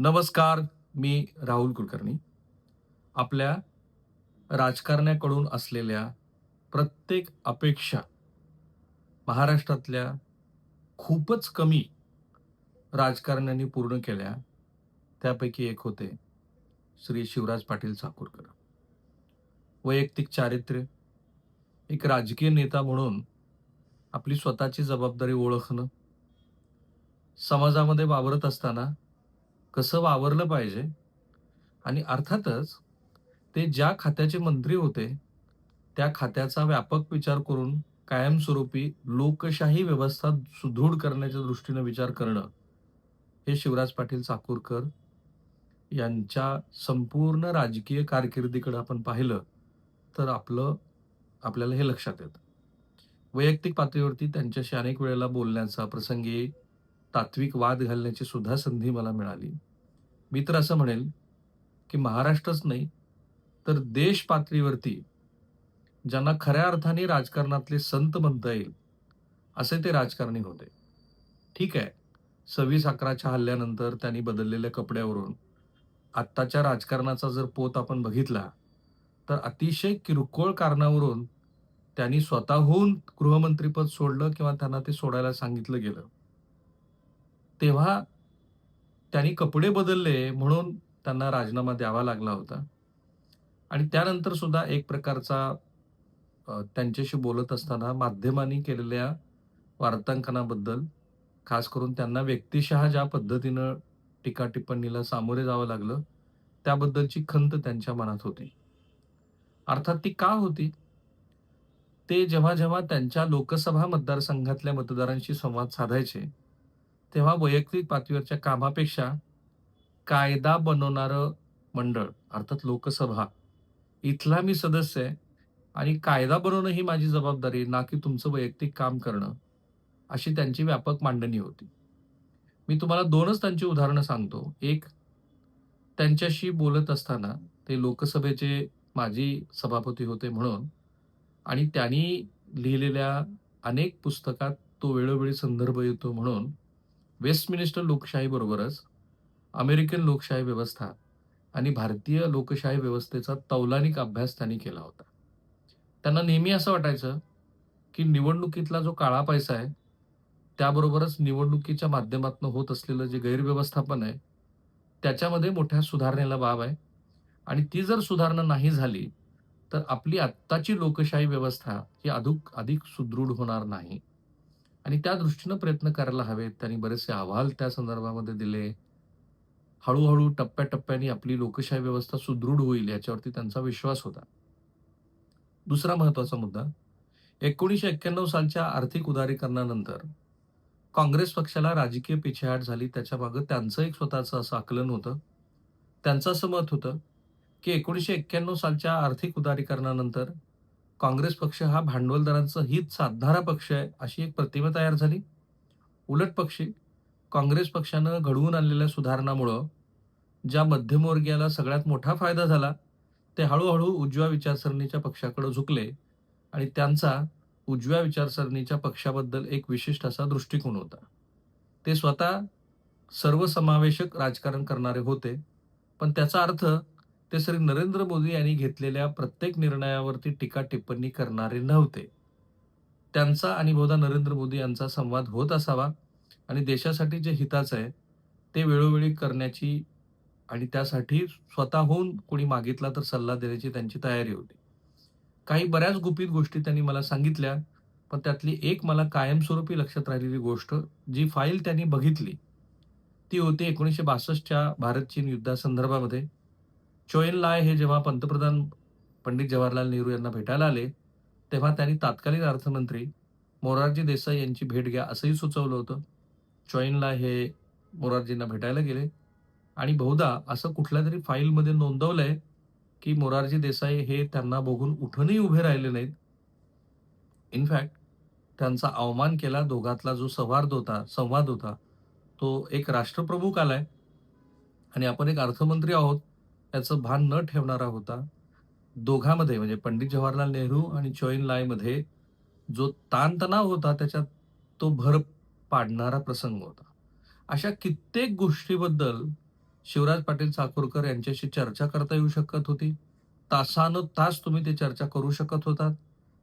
नमस्कार मी राहुल कुलकर्णी. आपल्या राजकारण्याकडून असलेल्या प्रत्येक अपेक्षा महाराष्ट्रातल्या खूपच कमी राजकारण्यांनी पूर्ण केल्या त्यापैकी एक होते श्री शिवराज पाटील चाकूरकर. वैयक्तिक चारित्र्य एक राजकीय नेता म्हणून आपली स्वतःची जबाबदारी ओळखणं समाजामध्ये वावरत असताना कसं वावरलं पाहिजे? आणि अर्थातच ते ज्या खात्याचे मंत्री होते त्या खात्याचा व्यापक विचार करून कायमस्वरूपी लोकशाही व्यवस्था सुदृढ करण्याच्या दृष्टीनं विचार करणं हे शिवराज पाटील चाकूरकर यांच्या संपूर्ण राजकीय कारकिर्दीकडं आपण पाहिलं तर आपलं आपल्याला हे लक्षात येतं. वैयक्तिक पातळीवरती त्यांच्याशी अनेक वेळेला बोलण्याचा प्रसंगी तात्विक वाद घालण्याची सुद्धा संधी मला मिळाली. मी तर असं म्हणेल की महाराष्ट्रच नाही तर देश पातळीवरती ज्यांना खऱ्या अर्थाने राजकारणातले संत म्हणता येईल असे ते राजकारणी होते. ठीक आहे सव्वीस अकराच्या हल्ल्यानंतर त्यांनी बदललेल्या कपड्यावरून आत्ताच्या राजकारणाचा जर पोत आपण बघितला तर अतिशय किरकोळ कारणावरून त्यांनी स्वतःहून गृहमंत्रीपद सोडलं किंवा त्यांना ते सोडायला सांगितलं गेलं. तेव्हा त्यांनी कपडे बदलले म्हणून त्यांना राजीनामा द्यावा लागला होता. आणि त्यानंतर सुद्धा एक प्रकारचा त्यांच्याशी बोलत असताना माध्यमांनी केलेल्या वार्तांकनाबद्दल खास करून त्यांना व्यक्तिशः ज्या पद्धतीनं टीका टिप्पणीला सामोरे जावं लागलं त्याबद्दलची खंत त्यांच्या मनात होती. अर्थात ती का होती? ते जेव्हा जेव्हा त्यांच्या लोकसभा मतदारसंघातल्या मतदारांशी संवाद साधायचे तेव्हा वैयक्तिक पातळीवरच्या कामापेक्षा कायदा बनवणारं मंडळ अर्थात लोकसभा इथला मी सदस्य आहे आणि कायदा बनवणं ही माझी जबाबदारी ना की तुमचं वैयक्तिक काम करणं अशी त्यांची व्यापक मांडणी होती. मी तुम्हाला दोनच त्यांची उदाहरणं सांगतो. एक त्यांच्याशी बोलत असताना ते लोकसभेचे माजी सभापती होते म्हणून आणि त्यांनी लिहिलेल्या अनेक पुस्तकात तो वेळोवेळी संदर्भ येतो म्हणून वेस्टमिनिस्टर लोकशाहीबरोबरच अमेरिकन लोकशाही व्यवस्था आणि भारतीय लोकशाही व्यवस्थेचा तौलानिक अभ्यास त्यांनी केला होता. त्यांना नेहमी असं वाटायचं की निवडणुकीतला जो काळा पैसा आहे त्याबरोबरच निवडणुकीच्या माध्यमातून होत असलेलं जे गैरव्यवस्थापन आहे त्याच्यामध्ये मोठ्या सुधारणेला बाब आहे. आणि ती जर सुधारणा नाही झाली तर आपली आत्ताची लोकशाही व्यवस्था ही अधिक अधिक सुदृढ होणार नाही. आणि त्या दृष्टीनं प्रयत्न करायला हवेत. त्यांनी बरेचसे अहवाल त्या संदर्भामध्ये दिले. हळूहळू टप्प्याटप्प्याने आपली लोकशाही व्यवस्था सुदृढ होईल याच्यावरती त्यांचा विश्वास होता. दुसरा महत्त्वाचा मुद्दा एकोणीसशे एक्क्याण्णव सालच्या आर्थिक उदारीकरणानंतर काँग्रेस पक्षाला राजकीय पिछेहाट झाली. त्याच्या मागं त्यांचं एक स्वतःचं असं आकलन होतं. त्यांचं असं मत होतं की एकोणीसशे एक्क्याण्णव सालच्या आर्थिक उदारीकरणानंतर काँग्रेस पक्ष हा भांडवलदारांचं हित साधणारा पक्ष आहे अशी एक प्रतिमा तयार झाली. उलट पक्षी काँग्रेस पक्षानं घडवून आणलेल्या सुधारणामुळं ज्या मध्यमवर्गीयाला सगळ्यात मोठा फायदा झाला ते हळूहळू उजव्या विचारसरणीच्या पक्षाकडे झुकले आणि त्यांचा उजव्या विचारसरणीच्या पक्षाबद्दल एक विशिष्ट असा दृष्टिकोन होता. ते स्वतः सर्वसमावेशक राजकारण करणारे होते पण त्याचा अर्थ ते श्री नरेंद्र मोदी यांनी घेतलेल्या प्रत्येक निर्णयावरती टीका टिप्पणी करणारे नव्हते. त्यांचा आणि बहुधा नरेंद्र मोदी यांचा संवाद होत असावा आणि देशासाठी जे हिताचं आहे ते वेळोवेळी करण्याची आणि त्यासाठी स्वतःहून कोणी मागितला तर सल्ला देण्याची त्यांची तयारी होती. काही बऱ्याच गुपित गोष्टी त्यांनी मला सांगितल्या पण त्यातली एक मला कायमस्वरूपी लक्षात राहिलेली गोष्ट जी फाईल त्यांनी बघितली ती होती एकोणीसशे बासष्टच्या भारत चीन युद्धासंदर्भामध्ये. चोएन लाय हे जेव्हा पंतप्रधान पंडित जवाहरलाल नेहरू यांना भेटायला आले तेव्हा त्यांनी तात्कालीन अर्थमंत्री मोरारजी देसाई यांची भेट घ्या असंही सुचवलं होतं. चॉईनला हे मोरारजींना भेटायला गेले. आणि बहुधा असं कुठल्या तरी फाईलमध्ये नोंदवलं आहे की मोरारजी देसाई हे त्यांना बघून उठूनही उभे राहिले नाहीत. इनफॅक्ट त्यांचा अवमान केला दोघातला जो संवाद होता संवाद होता तो एक राष्ट्रप्रमुख आलाय. आणि आपण एक अर्थमंत्री आहोत. याचं भान न ठेवणारा होता. दोघांमध्ये म्हणजे पंडित जवाहरलाल नेहरू आणि चोईन लायमध्ये जो ताणतणाव होता त्याच्यात तो भर पाडणारा प्रसंग होता. अशा कित्येक गोष्टीबद्दल शिवराज पाटील चाकूरकर यांच्याशी चर्चा करता येऊ शकत होती. तासानं तास तुम्ही ते चर्चा करू शकत होतात.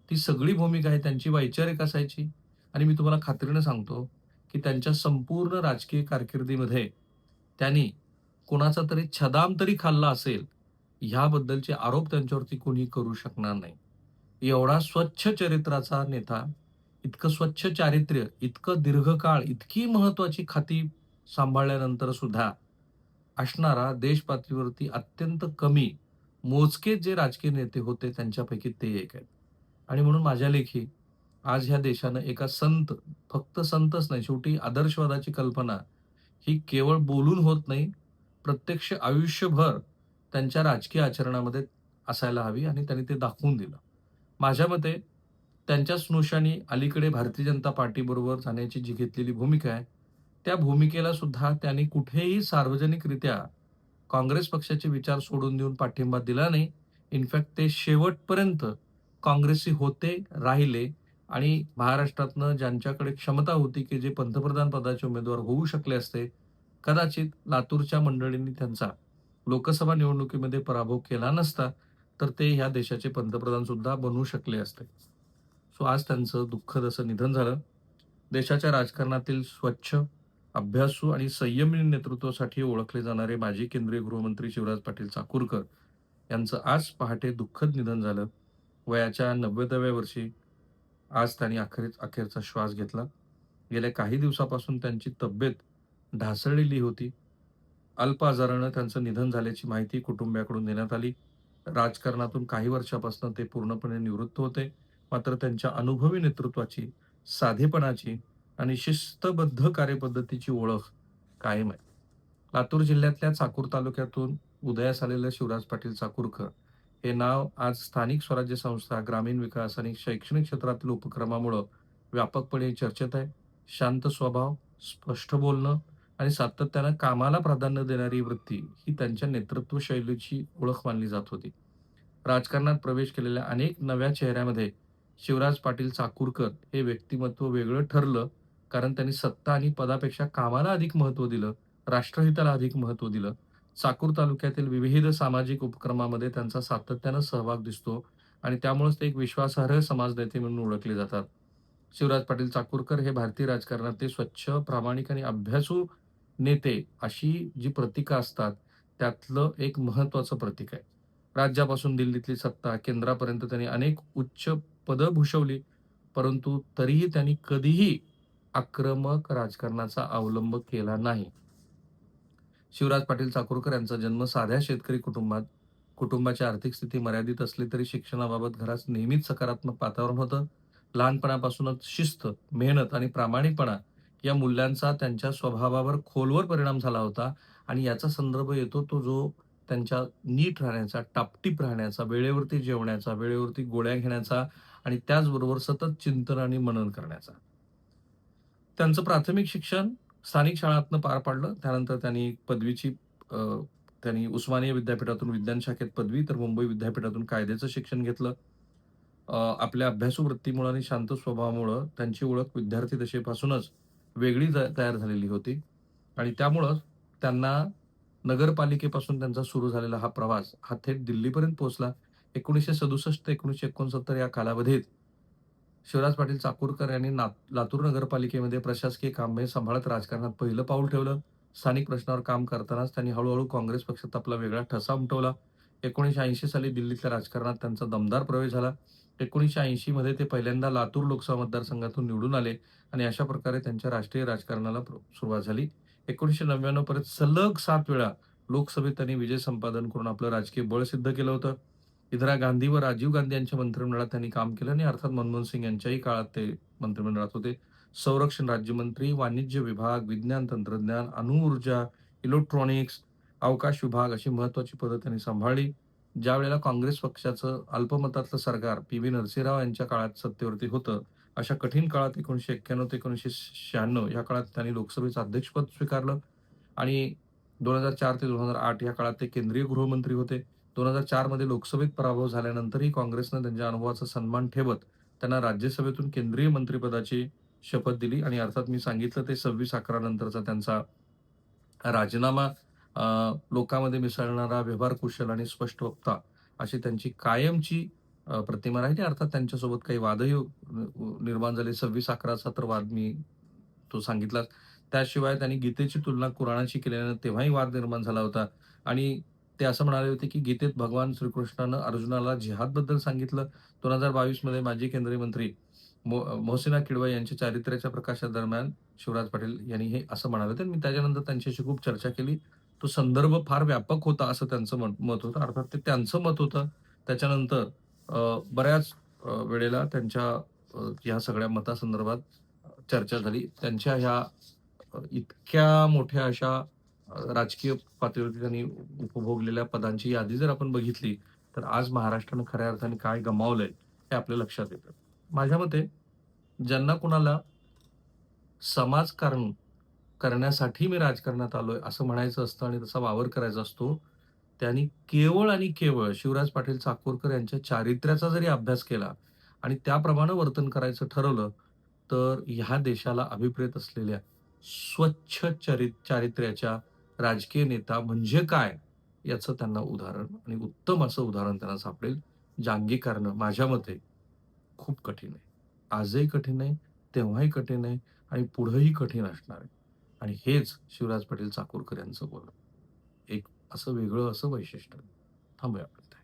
ती सगळी भूमिका आहे त्यांची वैचारिक असायची. आणि मी तुम्हाला खात्रीनं सांगतो की त्यांच्या संपूर्ण राजकीय कारकिर्दीमध्ये त्यांनी कुणाचा तरी छदाम तरी खाल्ला असेल ह्याबद्दलचे आरोप त्यांच्यावरती कुणी करू शकणार नाही. एवढा स्वच्छ चरित्राचा नेता इतकं स्वच्छ चारित्र्य इतकं दीर्घकाळ इतकी महत्वाची खाती सांभाळल्यानंतर सुद्धा असणारा देशपातळीवरती अत्यंत कमी मोजके जे राजकीय नेते होते त्यांच्यापैकी ते एक आहेत. आणि म्हणून माझ्या लेखी आज ह्या देशानं एका संत फक्त संतच नाही शेवटी आदर्शवादाची कल्पना ही केवळ बोलून होत नाही प्रत्यक्ष आयुष्यभर त्यांच्या राजकीय आचरणामध्ये असायला हवी आणि त्यांनी ते दाखवून दिलं. माझ्या मते त्यांच्या स्नुषाने अलीकडे भारतीय जनता पार्टीबरोबर जाण्याची जी घेतलेली भूमिका आहे त्या भूमिकेला सुद्धा त्यांनी कुठेही सार्वजनिकरित्या काँग्रेस पक्षाचे विचार सोडून देऊन पाठिंबा दिला नाही. इनफॅक्ट ते शेवटपर्यंत काँग्रेसी होते राहिले आणि महाराष्ट्रातनं ज्यांच्याकडे क्षमता होती की जे पंतप्रधान पदाचे उमेदवार होऊ शकले असते कदाचित लातूरच्या मंडळींनी त्यांचा लोकसभा निवडणुकीमध्ये पराभव केला नसता तर ते ह्या देशाचे पंतप्रधान सुद्धा बनू शकले असते. सो आज त्यांचं दुःखद असं निधन झालं. देशाच्या राजकारणातील स्वच्छ अभ्यासू आणि संयमी नेतृत्वासाठी ओळखले जाणारे माजी केंद्रीय गृहमंत्री शिवराज पाटील चाकूरकर यांचं आज पहाटे दुःखद निधन झालं. वयाच्या नव्वदाव्या वर्षी आज त्यांनी अखेर अखेरचा श्वास घेतला. गेल्या काही दिवसापासून त्यांची तब्येत ढासळलेली होती. अल्प आजारानं त्यांचं निधन झाल्याची माहिती कुटुंबियाकडून देण्यात आली. राजकारणातून काही वर्षापासून ते पूर्णपणे निवृत्त होते. मात्र त्यांच्या अनुभवी नेतृत्वाची साधेपणाची आणि शिस्तबद्ध कार्यपद्धतीची ओळख कायम आहे. लातूर जिल्ह्यातल्या चाकूर तालुक्यातून उदयास आलेलं शिवराज पाटील चाकूरकर हे नाव आज स्थानिक स्वराज्य संस्था ग्रामीण विकास आणि शैक्षणिक क्षेत्रातील उपक्रमामुळं व्यापकपणे चर्चेत आहे. शांत स्वभाव स्पष्ट बोलणं आणि सातत्यानं कामाला प्राधान्य देणारी वृत्ती ही त्यांच्या नेतृत्व शैलीची ओळख मानली जात होती. राजकारणात प्रवेश केलेल्या अनेक नव्या चेहऱ्यामध्ये शिवराज पाटील चाकूरकर हे व्यक्तिमत्व वेगळं ठरलं कारण त्यांनी सत्ता आणि पदापेक्षा कामाला अधिक महत्त्व दिलं राष्ट्रहिताला अधिक महत्त्व दिलं. चाकूर तालुक्यातील विविध सामाजिक उपक्रमामध्ये त्यांचा सातत्यानं सहभाग दिसतो आणि त्यामुळेच ते एक विश्वासार्ह समाज नेते म्हणून ओळखले जातात. शिवराज पाटील चाकूरकर हे भारतीय राजकारणातले स्वच्छ प्रामाणिक आणि अभ्यासू नेते अशी जी प्रतीकं असतात त्यातलं एक महत्वाचं प्रतीक आहे. राज्यापासून दिल्लीतली सत्ता केंद्रापर्यंत त्यांनी अनेक उच्च पदं भूषवली परंतु तरीही त्यांनी कधीही आक्रमक राजकारणाचा अवलंब केला नाही. शिवराज पाटील चाकूरकर यांचा जन्म साध्या शेतकरी कुटुंबात कुटुंबाची आर्थिक स्थिती मर्यादित असली तरी शिक्षणाबाबत घरात नेहमीच सकारात्मक वातावरण होतं. लहानपणापासूनच शिस्त मेहनत आणि प्रामाणिकपणा या मूल्यांचा त्यांच्या स्वभावावर खोलवर परिणाम झाला होता आणि याचा संदर्भ येतो तो जो त्यांच्या नीट राहण्याचा टापटीप राहण्याचा वेळेवरती जेवण्याचा वेळेवरती गोळ्या घेण्याचा आणि त्याचबरोबर सतत चिंतन आणि मनन करण्याचा. त्यांचं प्राथमिक शिक्षण स्थानिक शाळातनं पार पाडलं. त्यानंतर त्यांनी पदवीची त्यांनी उस्मानिया विद्यापीठातून विज्ञान शाखेत पदवी तर मुंबई विद्यापीठातून कायद्याचं शिक्षण घेतलं. आपल्या अभ्यासू वृत्तीमुळे आणि शांत स्वभावामुळं त्यांची ओळख विद्यार्थी दशेपासूनच वेगळी तयार झालेली होती. आणि त्यामुळं त्यांना नगरपालिकेपासून त्यांचा सुरू झालेला हा प्रवास हा थेट दिल्लीपर्यंत पोहोचला. एकोणीसशे सदुसष्ट ते एकोणीसशे एकोणसत्तर या कालावधीत शिवराज पाटील चाकूरकर यांनी ना लातूर नगरपालिकेमध्ये प्रशासकीय कामे सांभाळत राजकारणात पहिलं पाऊल ठेवलं. स्थानिक प्रश्नावर काम करतानाच त्यांनी हळूहळू काँग्रेस पक्षात आपला वेगळा ठसा उमटवला. एकोणीसशे ऐंशी साली दिल्लीतल्या राजकारणात त्यांचा दमदार प्रवेश झाला. एकोणीसशे ऐंशीमध्ये ते पहिल्यांदा लातूर लोकसभा मतदारसंघातून निवडून आले आणि अशा प्रकारे त्यांच्या राष्ट्रीय राजकारणाला सुरुवात झाली. एकोणीसशे नव्याण्णव पर्यंत सलग सात वेळा लोकसभेत त्यांनी विजय संपादन करून आपलं राजकीय बळ सिद्ध केलं होतं. इंदिरा गांधी व राजीव गांधी यांच्या मंत्रिमंडळात त्यांनी काम केलं आणि अर्थात मनमोहन सिंग यांच्याही काळात ते मंत्रिमंडळात होते. संरक्षण राज्यमंत्री वाणिज्य विभाग विज्ञान तंत्रज्ञान अणुऊर्जा इलेक्ट्रॉनिक्स अवकाश विभाग अशी महत्वाची पदं त्यांनी सांभाळली. ज्या वेळेला काँग्रेस पक्षाचं अल्पमतातलं सरकार पी व्ही नरसिंहराव यांच्या काळात सत्तेवरती होतं अशा कठीण काळात एकोणीशे एक्क्याण्णव ते एकोणीसशे शहाण्णव या काळात त्यांनी लोकसभेचं अध्यक्षपद स्वीकारलं आणि दोन हजार चार ते दोन हजार आठ या काळात ते केंद्रीय गृहमंत्री होते. दोन हजार चारमध्ये लोकसभेत पराभव झाल्यानंतरही काँग्रेसनं त्यांच्या अनुभवाचा सन्मान ठेवत त्यांना राज्यसभेतून केंद्रीय मंत्रिपदाची शपथ दिली आणि अर्थात मी सांगितलं ते सव्वीस अकरा नंतरचा त्यांचा राजीनामा लोकांमध्ये मिसळणारा, व्यवहार कुशल आणि स्पष्ट वक्ता अशी त्यांची कायमची प्रतिमा राहिली. अर्थात त्यांच्यासोबत काही वादही निर्माण झाले. 26/11चा तर वाद मी तो सांगितलाच. त्याशिवाय त्यांनी गीतेची तुलना कुराणाशी केल्यानं तेव्हाही वाद निर्माण झाला होता आणि ते असं म्हणाले होते, की गीतेत भगवान श्रीकृष्णानं अर्जुनाला जिहादबद्दल सांगितलं. दोन हजार बावीसमध्ये माजी केंद्रीय मंत्री मो मोहसिना किडवाई यांच्या चारित्र्याच्या प्रकाशादरम्यान शिवराज पाटील यांनी हे असं म्हणाले होते. मी त्याच्यानंतर त्यांच्याशी खूप चर्चा केली. तो संदर्भ फार व्यापक होता असं त्यांचं मत मत होतं. अर्थात ते त्यांचं मत होतं. त्याच्यानंतर बऱ्याच वेळेला त्यांच्या ह्या सगळ्या मतासंदर्भात चर्चा झाली. त्यांच्या ह्या इतक्या मोठ्या अशा राजकीय पातळीवरती त्यांनी उपभोगलेल्या पदांची यादी जर आपण बघितली, तर आज महाराष्ट्रानं खऱ्या अर्थाने काय गमावलंय हे आपल्या लक्षात येतं. माझ्या मते ज्यांना कुणाला समाजकारण करण्यासाठी मी राजकारणात आलोय असं म्हणायचं असतं आणि तसा वावर करायचा असतो. त्यांनी केवळ आणि केवळ शिवराज पाटील चाकूरकर यांच्या चारित्र्याचा जरी अभ्यास केला आणि त्याप्रमाणे वर्तन करायचं ठरवलं, तर ह्या देशाला अभिप्रेत असलेल्या स्वच्छ चरित चारित्र्याच्या राजकीय नेता म्हणजे काय? याचं त्यांना उदाहरण आणि उत्तम असं उदाहरण त्यांना सापडेल. जांगी करणं माझ्या मते खूप कठीण आहे. आजही कठीण आहे, तेव्हाही कठीण आहे आणि पुढंही कठीण असणार आहे. आणि हेच शिवराज पाटील चाकूरकर यांचं बोलणं. एक असं वेगळं असं वैशिष्ट्य. थांबूया आपण